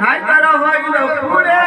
ನಾಯಕರ ಹೋಗಿದ ಕೂಡೇ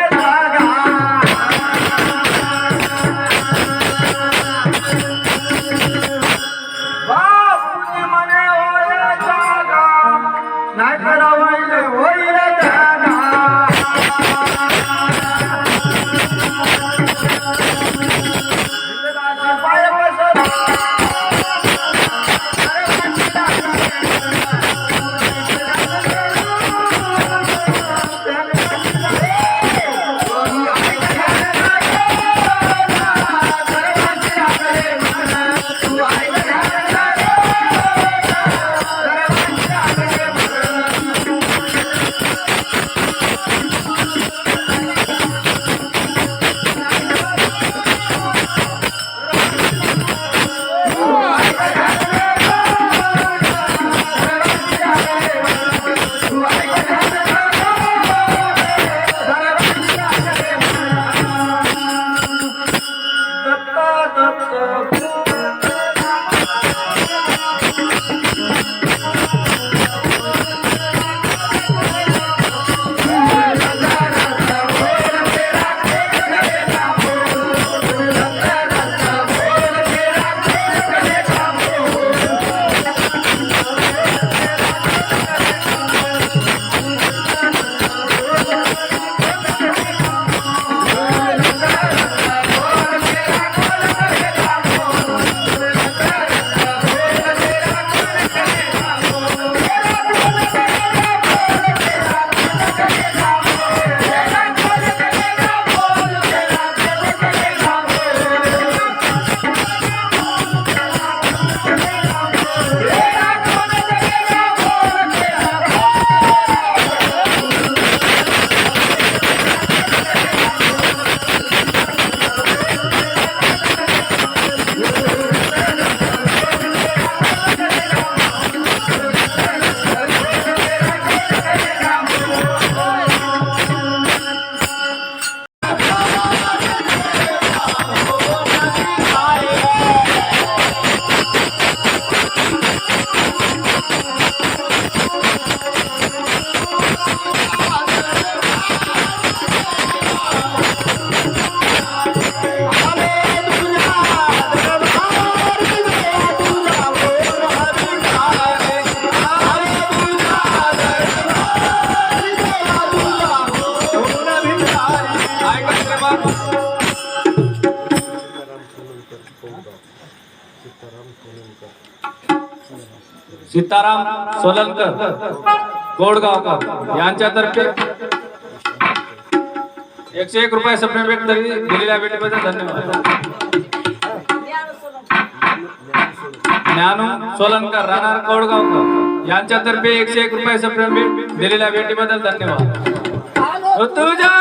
सीताराम सोलनकर गोडगावकर यांच्यातर्फे एकशे एक रुपये सप्ने भेट तरी दिलेल्या भेटीबद्दल धन्यवाद. ज्ञानू सोलनकर राहणार कोडगावकर यांच्यातर्फे एकशे एक रुपये सप्ने भेट दिलेल्या भेटीबद्दल धन्यवाद. तुझ्या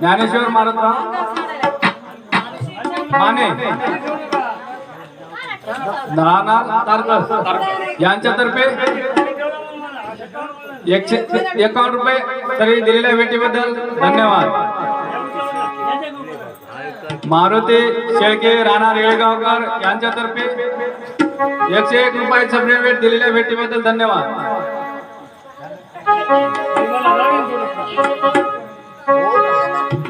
ज्ञानेश्वर मारुतराव माने. नाना तारकर यांच्यातर्फे एकशे एकावन्न रुपये तरी दिलेल्या भेटीबद्दल धन्यवाद. मारुती शेळके राणा रेळगावकर यांच्यातर्फे एकशे एक रुपये प्रेम भेट दिलेल्या भेटीबद्दल धन्यवाद. 你们老年人做的好。